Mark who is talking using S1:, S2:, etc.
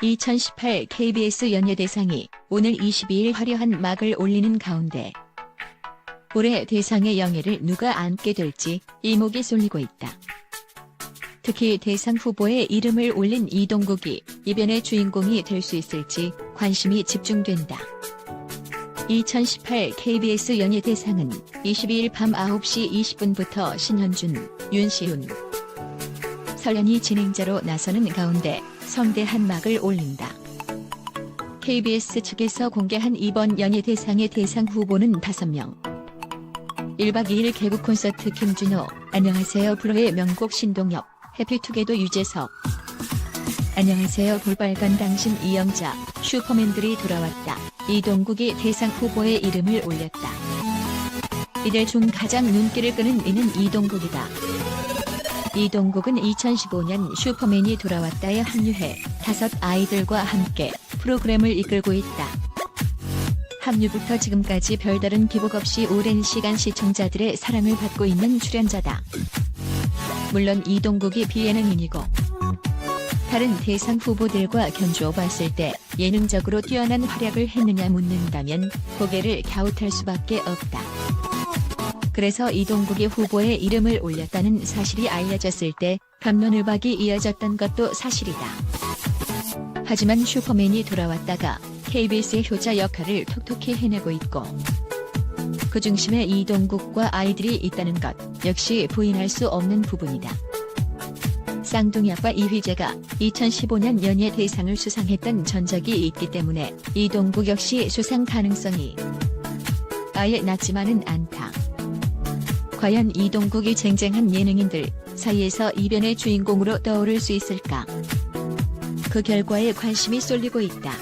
S1: 2018 KBS 연예대상이 오늘 22일 화려한 막을 올리는 가운데 올해 대상의 영예를 누가 안게 될지 이목이 쏠리고 있다. 특히 대상 후보에 이름을 올린 이동국이 이변의 주인공이 될 수 있을지 관심이 집중된다. 2018 KBS 연예대상은 22일 밤 9시 20분부터 신현준, 윤시훈, 설현이 진행자로 나서는 가운데 성대한 막을 올린다. KBS 측에서 공개한 이번 연예대상의 대상 후보는 5명. 1박 2일 개국 콘서트 김준호, 안녕하세요 프로의 명곡 신동엽, 해피투게더 유재석, 안녕하세요 볼빨간 당신 이영자, 슈퍼맨들이 돌아왔다. 이동국이 대상 후보에 이름을 올렸다. 이들 중 가장 눈길을 끄는 이는 이동국이다. 이동국은 2015년 슈퍼맨이 돌아왔다에 합류해 다섯 아이들과 함께 프로그램을 이끌고 있다. 합류부터 지금까지 별다른 기복 없이 오랜 시간 시청자들의 사랑을 받고 있는 출연자다. 물론 이동국이 비예능인이고 다른 대상 후보들과 견주어 봤을 때 예능적으로 뛰어난 활약을 했느냐 묻는다면 고개를 갸웃할 수밖에 없다. 그래서 이동국이 후보에 이름을 올렸다는 사실이 알려졌을 때 감론을박이 이어졌던 것도 사실이다. 하지만 슈퍼맨이 돌아왔다가 KBS의 효자 역할을 톡톡히 해내고 있고 그 중심에 이동국과 아이들이 있다는 것 역시 부인할 수 없는 부분이다. 쌍둥이 아빠 이휘재가 2015년 연예 대상을 수상했던 전적이 있기 때문에 이동국 역시 수상 가능성이 아예 낮지만은 않다. 과연 이동국이 쟁쟁한 예능인들 사이에서 이변의 주인공으로 떠오를 수 있을까? 그 결과에 관심이 쏠리고 있다.